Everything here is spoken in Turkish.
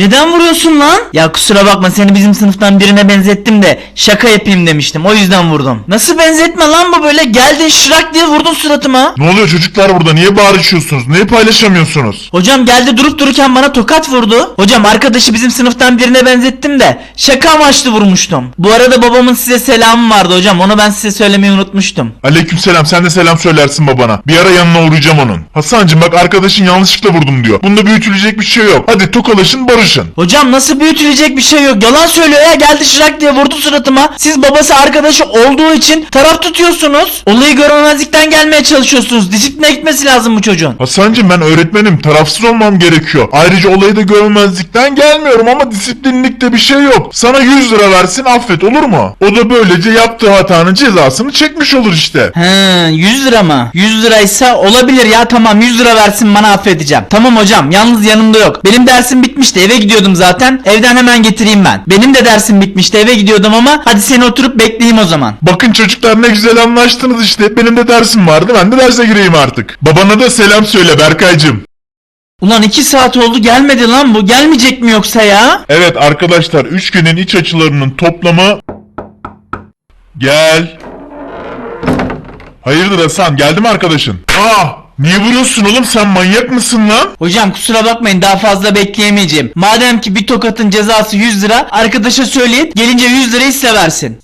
Neden vuruyorsun lan? Ya kusura bakma seni bizim sınıftan birine benzettim de şaka yapayım demiştim. O yüzden vurdum. Nasıl benzetme lan bu böyle? Geldin şırak diye vurdun suratıma. Ne oluyor çocuklar burada? Niye bağırışıyorsunuz? Neyi paylaşamıyorsunuz? Hocam geldi durup dururken bana tokat vurdu. Hocam arkadaşı bizim sınıftan birine benzettim de şaka amaçlı vurmuştum. Bu arada babamın size selamı vardı hocam. Onu ben size söylemeyi unutmuştum. Aleykümselam sen de selam söylersin babana. Bir ara yanına uğrayacağım onun. Hasancım bak arkadaşın yanlışlıkla vurdum diyor. Bunda büyütülecek bir şey yok. Hadi tokalaşın barışın. Hocam nasıl büyütülecek bir şey yok. Yalan söylüyor ya. Geldi şırak diye vurdu suratıma. Siz babası arkadaşı olduğu için taraf tutuyorsunuz. Olayı görmemezlikten gelmeye çalışıyorsunuz. Disipline gitmesi lazım bu çocuğun. Hasancım ben öğretmenim. Tarafsız olmam gerekiyor. Ayrıca olayı da görmezlikten gelmiyorum ama disiplinlikte bir şey yok. Sana 100 lira versin affet olur mu? O da böylece yaptığı hatanın cezasını çekmiş olur işte. He 100 lira mı? 100 liraysa olabilir ya tamam 100 lira versin bana affedeceğim. Tamam hocam yalnız yanımda yok. Benim dersim bitmişti eve gidiyordum zaten. Evden hemen getireyim ben. Benim de dersim bitmişti eve gidiyordum ama hadi seni oturup bekleyeyim o zaman. Bakın çocuklar ne güzel anlaştınız işte. Benim de dersim vardı. Ben de derse gireyim artık. Babana da selam söyle Berkaycığım. Ulan 2 saat oldu gelmedi lan bu. Gelmeyecek mi yoksa ya? Evet arkadaşlar üçgenin iç açılarının toplamı gel. Hayırdır Hasan geldi mi arkadaşın? Aa niye vuruyorsun oğlum sen manyak mısın lan? Hocam kusura bakmayın daha fazla bekleyemeyeceğim. Madem ki bir tokatın cezası 100 lira arkadaşa söyleyin gelince 100 lirayı size versin.